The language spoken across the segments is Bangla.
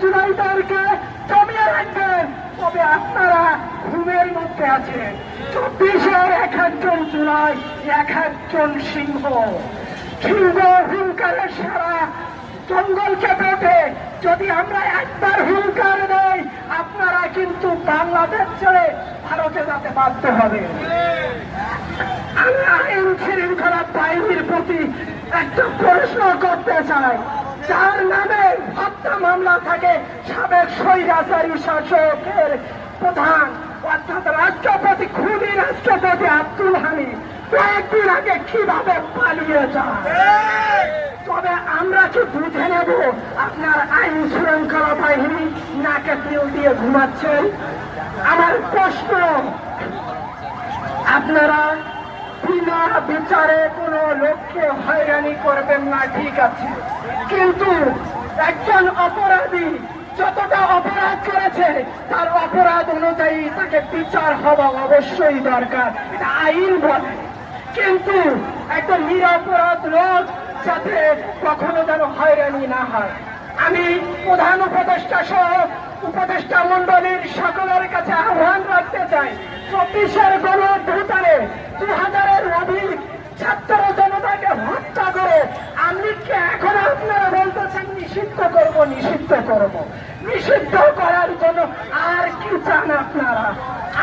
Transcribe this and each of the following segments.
জুলাইদেরকে জমিয়ে রাখবেন। তবে আপনারা ঘুমের মধ্যে আছেন। চব্বিশের এক একজন জুলাই এক একজন সিংহ। সিংহ হুঙ্কারের সারা জঙ্গল ওঠে। যদি আমরা একবার হুঙ্কার দেই, আপনারা কিন্তু বাংলাদেশ ছেড়ে ভারতে যেতে বাধ্য হবে। আমি আইন শৃঙ্খলা বাহিনীর প্রতি একটা প্রশ্ন করতে চাই। যার নামে হত্যা মামলা থাকে, সাবেক স্বৈরাচারী শাসকের প্রধান, অর্থাৎ রাষ্ট্রপতি, খুনি রাষ্ট্রপতি আব্দুল হামিদ কয়েকদিন আগে কীভাবে পালিয়ে যায়? তবে আমরা কি বুঝে নেব আপনার আইন শৃঙ্খলা বাহিনী নাকে তেল দিয়ে ঘুমাচ্ছেন আমার প্রশ্ন, আপনারা বিচারে কোনো লোককে হয়রানি করবেন না, ঠিক আছে। কিন্তু একজন অপরাধী যতটা অপরাধ করেছে, তার অপরাধ অনুযায়ী তাকে বিচার হওয়া অবশ্যই দরকার আইন বলে। কিন্তু একটা নিরপরাধ লোক যাতে কখনো যেন হয়রানি না হয়। আমি প্রধান উপদেষ্টা সহ উপদেষ্টা মন্ডলীর সকলের কাছে আহ্বান রাখতে চাই, চব্বিশের গণ নিষিদ্ধ করব। নিষিদ্ধ করার জন্য আর কি চান আপনারা?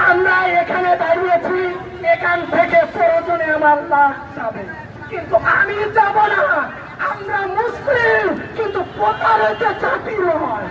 আমরা এখানে দাঁড়িয়েছি, এখান থেকে প্রয়োজনে আমার লাভ যাবে। কিন্তু আমি যাব না। আমরা মুসলিম, কিন্তু প্রতারিত জাতি নয়।